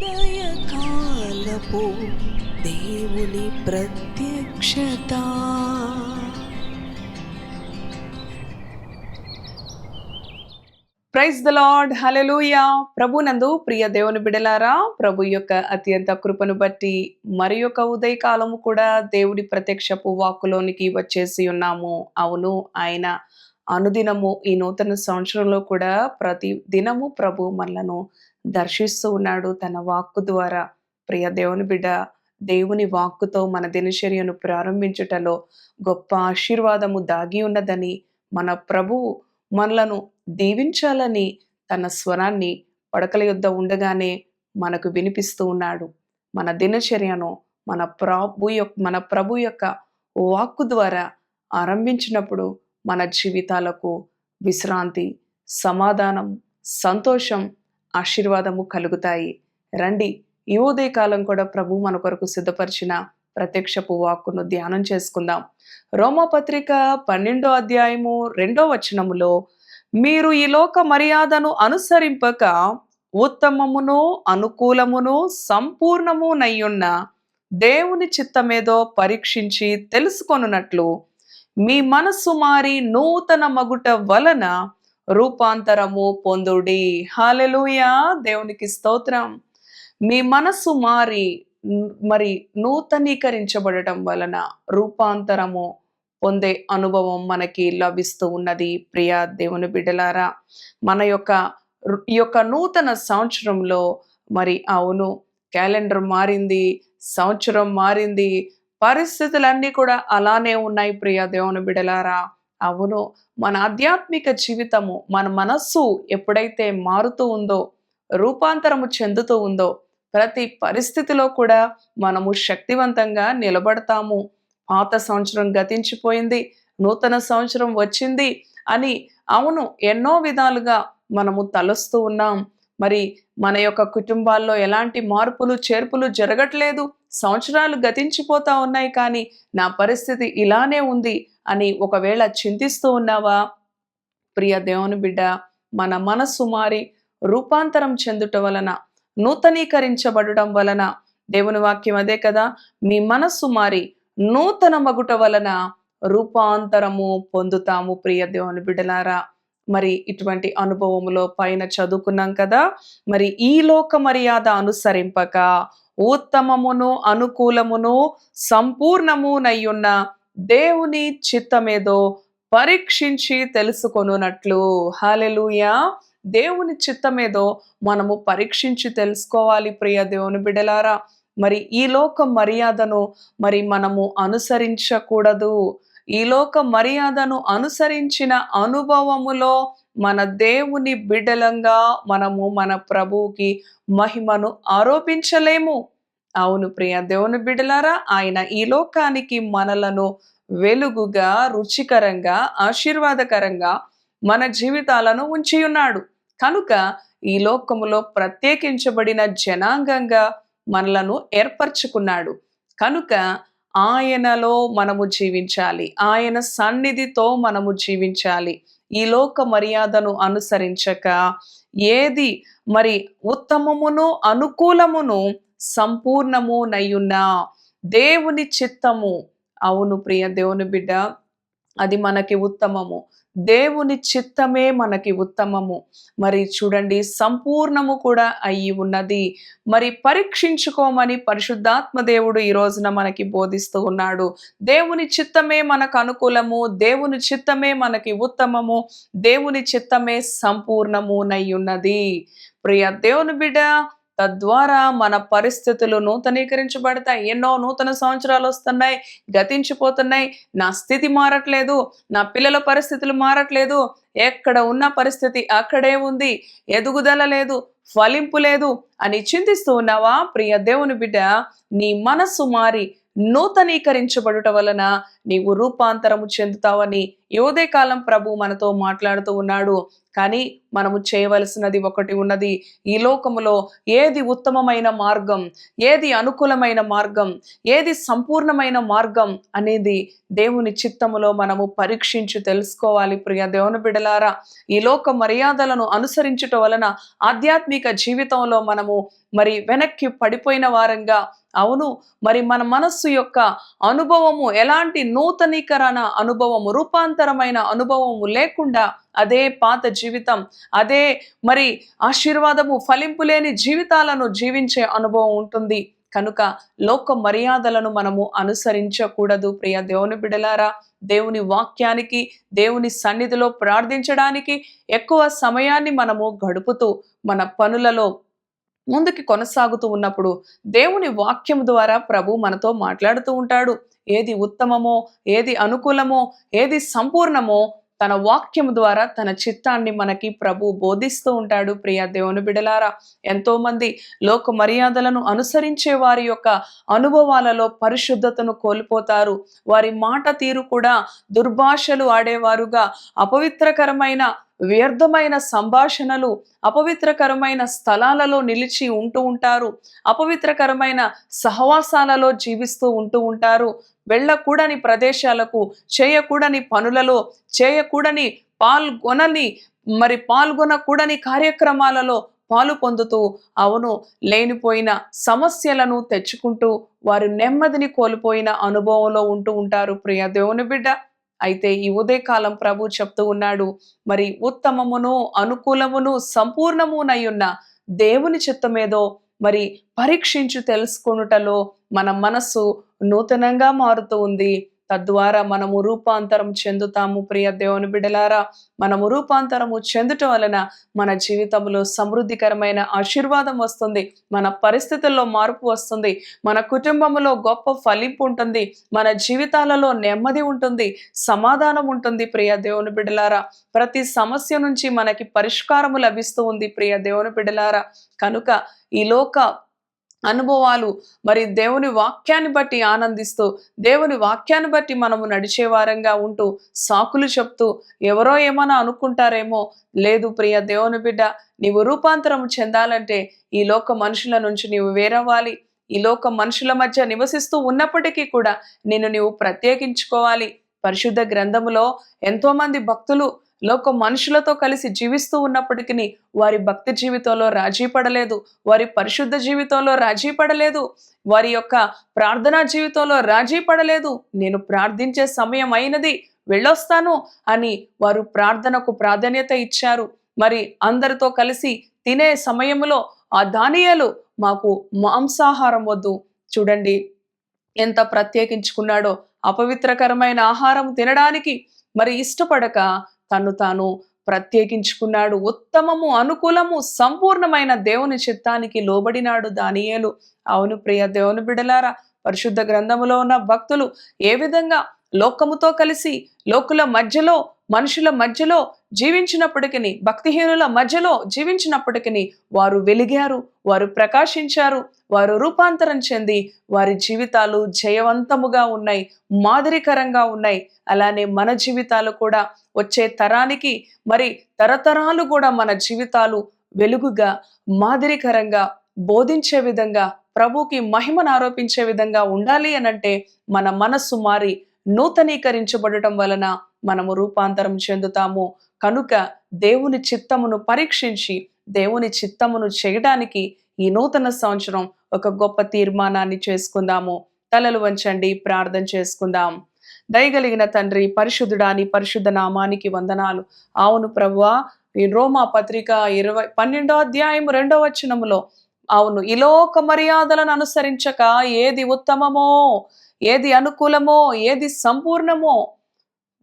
ఉదయకాలపు దేవుని ప్రత్యక్షత. ప్రైజ్ ద లార్డ్ హలెలూయా ప్రభునందు ప్రియ దేవుని బిడలారా ప్రభు యొక్క అత్యంత కృపను బట్టి మరి యొక్క ఉదయకాలము కూడా దేవుడి ప్రత్యక్షపు వాక్కులోనికి వచ్చేసి ఉన్నాము. అవును ఆయన అనుదినము ఈ నూతన సంవత్సరంలో కూడా ప్రతి దినము ప్రభు మనలను దర్శిస్తూ ఉన్నాడు. తన వాక్కు ద్వారా ప్రియ దేవుని బిడ్డ దేవుని వాక్కుతో మన దినచర్యను ప్రారంభించుటలో గొప్ప ఆశీర్వాదము దాగి ఉన్నదని మన ప్రభువు మనలను దీవించాలని తన స్వరాన్ని పడకల యొద్ద ఉండగానే మనకు వినిపిస్తూ ఉన్నాడు. మన దినచర్యను మన ప్రభు యొక్క మన ప్రభు యొక్క వాక్కు ద్వారా ఆరంభించినప్పుడు మన జీవితాలకు విశ్రాంతి సమాధానం సంతోషం ఆశీర్వాదము కలుగుతాయి. రండి ఈ ఉదయకాలం కూడా ప్రభు మన కొరకు సిద్ధపరిచిన ప్రత్యక్షపు వాక్కును ధ్యానం చేసుకుందాం. రోమపత్రిక పన్నెండో అధ్యాయము రెండో వచనములో మీరు ఈ లోక మర్యాదను అనుసరింపక ఉత్తమమును అనుకూలమును సంపూర్ణము నయ్యున్న దేవుని చిత్తమేదో పరీక్షించి తెలుసుకొనున్నట్లు మీ మనస్సు మారి నూతన మగుట వలన రూపాంతరము పొందుడి. హాలెలూయా దేవునికి స్తోత్రం. మీ మనస్సు మారి మరి నూతనీకరించబడటం వలన రూపాంతరము పొందే అనుభవం మనకి లభిస్తూ ఉన్నది. ప్రియ దేవుని బిడ్డలారా మన యొక్క ఈ యొక్క నూతన సంవత్సరంలో మరి అవును క్యాలెండర్ మారింది సంవత్సరం మారింది పరిస్థితులన్నీ కూడా అలానే ఉన్నాయి ప్రియా దేవుని బిడలారా అవును. మన ఆధ్యాత్మిక జీవితము మన మనస్సు ఎప్పుడైతే మారుతూ ఉందో రూపాంతరము చెందుతూ ఉందో ప్రతి పరిస్థితిలో కూడా మనము శక్తివంతంగా నిలబడతాము. పాత సంవత్సరం గతించిపోయింది నూతన సంవత్సరం వచ్చింది అని అవును ఎన్నో విధాలుగా మనము తలుస్తూ ఉన్నాం. మరి మన యొక్క కుటుంబాల్లో ఎలాంటి మార్పులు చేర్పులు జరగట్లేదు? సంవత్సరాలు గతించిపోతా ఉన్నాయి కానీ నా పరిస్థితి ఇలానే ఉంది అని ఒకవేళ చింతిస్తూ ఉన్నావా? ప్రియ దేవుని బిడ్డ మన మనస్సు మారి రూపాంతరం చెందుట వలన నూతనీకరించబడటం వలన దేవుని వాక్యం అదే కదా మీ మనస్సు మారి నూతన మగుట వలన రూపాంతరము పొందుతాము ప్రియ దేవుని బిడ్డలారా. మరి ఇటువంటి అనుభవములో పైన చదువుకున్నాం కదా మరి ఈ లోక మర్యాద అనుసరింపక ఉత్తమమును అనుకూలమును సంపూర్ణమునయ్యున్న దేవుని చిత్తమేదో పరీక్షించి తెలుసుకొనున్నట్లు. హాలెలూయా దేవుని చిత్తమేదో మనము పరీక్షించి తెలుసుకోవాలి ప్రియ దేవుని బిడలారా. మరి ఈ లోక మర్యాదను మరి మనము అనుసరించకూడదు. ఈ లోక మర్యాదను అనుసరించిన అనుభవములో మన దేవుని బిడ్డలంగా మనము మన ప్రభువుకి మహిమను ఆరోపించలేము. అవును ప్రియ దేవుని బిడ్డలారా ఆయన ఈ లోకానికి మనలను వెలుగుగా రుచికరంగా ఆశీర్వాదకరంగా మన జీవితాలను ఉంచి ఉన్నాడు కనుక ఈ లోకములో ప్రత్యేకించబడిన జనాంగంగా మనలను ఏర్పరచుకున్నాడు. కనుక ఆయనలో మనము జీవించాలి. ఆయన సన్నిధితో మనము జీవించాలి. ఈ లోక మర్యాదను అనుసరించక ఏది మరి ఉత్తమమును అనుకూలమును సంపూర్ణము నయ్యున్నా దేవుని చిత్తము. అవును ప్రియ దేవుని బిడ్డ అది మనకి ఉత్తమము. దేవుని చిత్తమే మనకి ఉత్తమము. మరి చూడండి సంపూర్ణము కూడా అయి ఉన్నది. మరి పరీక్షించుకోమని పరిశుద్ధాత్మ దేవుడు ఈ రోజున మనకి బోధిస్తూ ఉన్నాడు. దేవుని చిత్తమే మనకు అనుకూలము దేవుని చిత్తమే మనకి ఉత్తమము దేవుని చిత్తమే సంపూర్ణము ఉన్నది. ప్రియ దేవుని బిడ్డ తద్వారా మన పరిస్థితులు నూతనీకరించబడతాయి. ఎన్నో నూతన సంవత్సరాలు వస్తున్నాయి గతించిపోతున్నాయి. నా స్థితి మారట్లేదు నా పిల్లల పరిస్థితులు మారట్లేదు. ఎక్కడ ఉన్న పరిస్థితి అక్కడే ఉంది. ఎదుగుదల లేదు ఫలింపు లేదు అని చింతిస్తూ ఉన్నావా? ప్రియ దేవుని బిడ్డ నీ మనస్సు మారి నూతనీకరించబడుట వలన నీవు రూపాంతరము చెందుతావని ఈ కాలం ప్రభు మనతో మాట్లాడుతూ ఉన్నాడు. కానీ మనము చేయవలసినది ఒకటి ఉన్నది ఈ లోకములో ఏది ఉత్తమమైన మార్గం ఏది అనుకూలమైన మార్గం ఏది సంపూర్ణమైన మార్గం అనేది దేవుని చిత్తములో మనము పరీక్షించి తెలుసుకోవాలి ప్రియ దేవుని బిడలారా. ఈ లోక మర్యాదలను అనుసరించుట వలన ఆధ్యాత్మిక జీవితంలో మనము మరి వెనక్కి పడిపోయిన వారంగా. అవును మరి మన మనస్సు యొక్క అనుభవము ఎలాంటి నూతనీకరణ అనుభవము రూపాంతరమైన అనుభవము లేకుండా అదే పాత జీవితం అదే మరి ఆశీర్వాదము ఫలింపు లేని జీవితాలను జీవించే అనుభవం ఉంటుంది. కనుక లోక మర్యాదలను మనము అనుసరించకూడదు. ప్రియ దేవుని బిడలారా దేవుని వాక్యానికి దేవుని సన్నిధిలో ప్రార్థించడానికి ఎక్కువ సమయాన్ని మనము గడుపుతూ మన పనులలో ముందుకి కొనసాగుతూ ఉన్నప్పుడు దేవుని వాక్యం ద్వారా ప్రభు మనతో మాట్లాడుతూ ఉంటాడు. ఏది ఉత్తమమో ఏది అనుకూలమో ఏది సంపూర్ణమో తన వాక్యం ద్వారా తన చిత్తాన్ని మనకి ప్రభు బోధిస్తూ ఉంటాడు. ప్రియ దేవుని బిడలారా ఎంతోమంది లోక మర్యాదలను అనుసరించే వారి యొక్క అనుభవాలలో పరిశుద్ధతను కోల్పోతారు. వారి మాట తీరు కూడా దుర్భాషలు ఆడేవారుగా అపవిత్రకరమైన వ్యర్థమైన సంభాషణలు అపవిత్రకరమైన స్థలాలలో నిలిచి ఉంటూ ఉంటారు. అపవిత్రకరమైన సహవాసాలలో జీవిస్తూ ఉంటూ ఉంటారు. వెళ్ళకూడని ప్రదేశాలకు చేయకూడని పనులలో చేయకూడని పాల్గొనని మరి పాల్గొనకూడని కార్యక్రమాలలో పాలు పొందుతూ అవును లేనిపోయిన సమస్యలను తెచ్చుకుంటూ వారు నెమ్మదిని కోల్పోయిన అనుభవంలో ఉంటూ ఉంటారు. ప్రియ దేవుని బిడ్డ. అయితే ఈ ఉదయకాలం ప్రభు చెప్తూ ఉన్నాడు మరి ఉత్తమమును అనుకూలమును సంపూర్ణమునయ్యున్న దేవుని చిత్తమేదో మరి పరీక్షించి తెలుసుకొనుటలో మన మనస్సు నూతనంగా మారుతూ ఉంది. తద్వారా మనము రూపాంతరం చెందుతాము ప్రియ దేవుని బిడలారా. మనము రూపాంతరము చెందుట వలన మన జీవితంలో సమృద్ధికరమైన ఆశీర్వాదం వస్తుంది. మన పరిస్థితుల్లో మార్పు వస్తుంది. మన కుటుంబంలో గొప్ప ఫలింపు ఉంటుంది. మన జీవితాలలో నెమ్మది ఉంటుంది. సమాధానం ఉంటుంది ప్రియ దేవుని బిడలారా. ప్రతి సమస్య నుంచి మనకి పరిష్కారము లభిస్తూ ఉంది ప్రియ దేవుని బిడలారా. కనుక ఈ లోక అనుభవాలు మరి దేవుని వాక్యాన్ని బట్టి ఆనందిస్తూ దేవుని వాక్యాన్ని బట్టి మనము నడిచేవారంగా ఉంటూ సాకులు చెప్తూ ఎవరో ఏమైనా అనుకుంటారేమో లేదు ప్రియ దేవుని బిడ్డ నీవు రూపాంతరం చెందాలంటే ఈ లోక మనుషుల నుంచి నీవు వేరవ్వాలి. ఈ లోక మనుషుల మధ్య నివసిస్తూ ఉన్నప్పటికీ కూడా నిన్ను నీవు ప్రత్యేకించుకోవాలి. పరిశుద్ధ గ్రంథములో ఎంతోమంది భక్తులు లోక మనుషులతో కలిసి జీవిస్తూ ఉన్నప్పటికీ వారి భక్తి జీవితంలో రాజీ పడలేదు వారి పరిశుద్ధ జీవితంలో రాజీ పడలేదు వారి యొక్క ప్రార్థనా జీవితంలో రాజీ పడలేదు. నేను ప్రార్థించే సమయం అయినది వెళ్ళొస్తాను అని వారు ప్రార్థనకు ప్రాధాన్యత ఇచ్చారు. మరి అందరితో కలిసి తినే సమయంలో ఆ దానియాలు మాకు మాంసాహారం వద్దు. చూడండి ఎంత ప్రత్యేకించుకున్నాడో. అపవిత్రకరమైన ఆహారం తినడానికి మరి ఇష్టపడక తను తాను ప్రత్యేకించుకున్నాడు. ఉత్తమము అనుకూలము సంపూర్ణమైన దేవుని చిత్తానికి లోబడినాడు దానియేలు. అవును ప్రియ దేవుని బిడలారా పరిశుద్ధ గ్రంథములో ఉన్న భక్తులు ఏ విధంగా లోకముతో కలిసి లోకుల మధ్యలో మనుషుల మధ్యలో జీవించినప్పటికీ భక్తిహీనుల మధ్యలో జీవించినప్పటికీ వారు వెలిగారు వారు ప్రకాశించారు వారు రూపాంతరం చెంది వారి జీవితాలు జయవంతముగా ఉన్నాయి మాదిరికరంగా ఉన్నాయి. అలానే మన జీవితాలు కూడా వచ్చే తరానికి మరి తరతరాలు కూడా మన జీవితాలు వెలుగుగా మాదిరికరంగా బోధించే విధంగా ప్రభుకి మహిమను ఆరోపించే విధంగా ఉండాలి అనంటే మన మనస్సు మారి నూతనీకరించబడటం వలన మనము రూపాంతరం చెందుతాము. కనుక దేవుని చిత్తమును పరీక్షించి దేవుని చిత్తమును చేయడానికి ఈ నూతన సంవత్సరం ఒక గొప్ప తీర్మానాన్ని చేసుకుందాము. తలలు వంచండి ప్రార్థన చేసుకుందాం. దయగలిగిన తండ్రి పరిశుద్ధుడాని పరిశుద్ధ నామానికి వందనాలు. అవును ప్రభువా ఈ రోమా పత్రిక ఇరవై పన్నెండో అధ్యాయం రెండో వచనములో అవును ఇలోక మర్యాదలను అనుసరించక ఏది ఉత్తమమో ఏది అనుకూలమో ఏది సంపూర్ణమో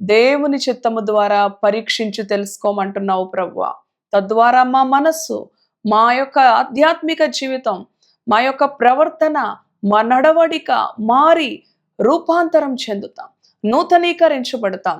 దేవుని చిత్తము ద్వారా పరీక్షించి తెలుసుకోమంటున్నావు ప్రవ్వ. తద్వారా మా మనస్సు మా యొక్క ఆధ్యాత్మిక జీవితం మా యొక్క ప్రవర్తన మా నడవడిక మారి రూపాంతరం చెందుతాం నూతనీకరించబడతాం.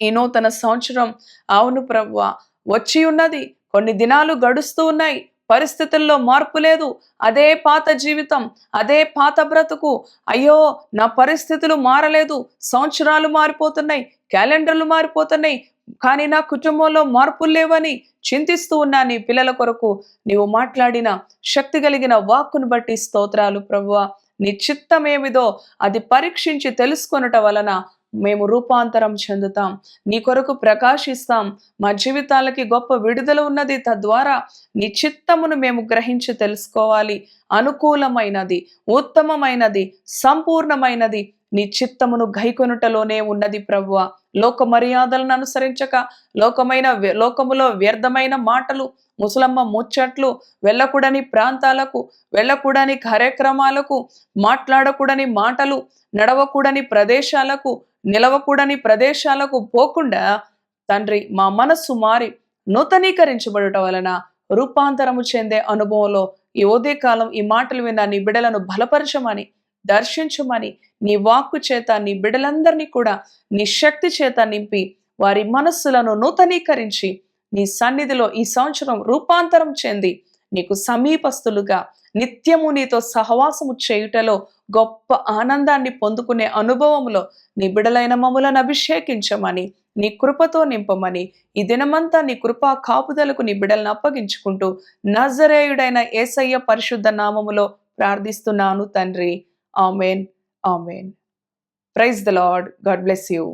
ఈ నూతన సంవత్సరం అవును ప్రవ్వ వచ్చి ఉన్నది కొన్ని దినాలు గడుస్తూ ఉన్నాయి పరిస్థితుల్లో మార్పు లేదు. అదే పాత జీవితం అదే పాత బ్రతుకు. అయ్యో నా పరిస్థితులు మారలేదు. సంవత్సరాలు మారిపోతున్నాయి క్యాలెండర్లు మారిపోతున్నాయి. కానీ నా కుటుంబంలో మార్పులు లేవని చింతిస్తూ ఉన్నా నీ పిల్లల కొరకు. నీవు మాట్లాడిన శక్తి కలిగిన వాక్కును బట్టి స్తోత్రాలు ప్రభువ. నీ చిత్తం ఏమిదో అది పరీక్షించి తెలుసుకొనుట వలన మేము రూపాంతరం చెందుతాం. నీ కొరకు ప్రకాశిస్తాం. మా జీవితాలకి గొప్ప విడుదల ఉన్నది తద్వారా నీ చిత్తమును మేము గ్రహించి తెలుసుకోవాలి. అనుకూలమైనది ఉత్తమమైనది సంపూర్ణమైనది నీ చిత్తమును గైకొనుటలోనే ఉన్నది ప్రభువ లోక మర్యాదలను అనుసరించక లోకమైన వ్య- లోకములో వ్యర్థమైన మాటలు ముసలమ్మ ముచ్చట్లు వెళ్ళకూడని ప్రాంతాలకు వెళ్ళకూడని కార్యక్రమాలకు మాట్లాడకూడని మాటలు నడవకూడని ప్రదేశాలకు నిలవకూడని ప్రదేశాలకు పోకుండా తండ్రి మా మనస్సు మారి నూతనీకరించబడటం వలన రూపాంతరము చెందే అనుభవంలో ఈ ఉదయకాలం ఈ మాటలు విన్న నీ బిడలను బలపరచమని దర్శించమని నీ వాక్కు చేత నీ బిడలందరినీ కూడా నీ శక్తి చేత నింపి వారి మనస్సులను నూతనీకరించి నీ సన్నిధిలో ఈ సంవత్సరం రూపాంతరం చెంది నీకు సమీపస్తులుగా నిత్యము నీతో సహవాసము చేయుటలో గొప్ప ఆనందాన్ని పొందుకునే అనుభవంలో నీ బిడలైన మమ్ములను అభిషేకించమని నీ కృపతో నింపమని ఈ దినమంతా నీ కృపా కాపుదలకు నీ బిడలను అప్పగించుకుంటూ నజరేయుడైన ఏసయ్య పరిశుద్ధ నామములో ప్రార్థిస్తున్నాను తండ్రి. Amen. Amen. Praise the lord. God bless you.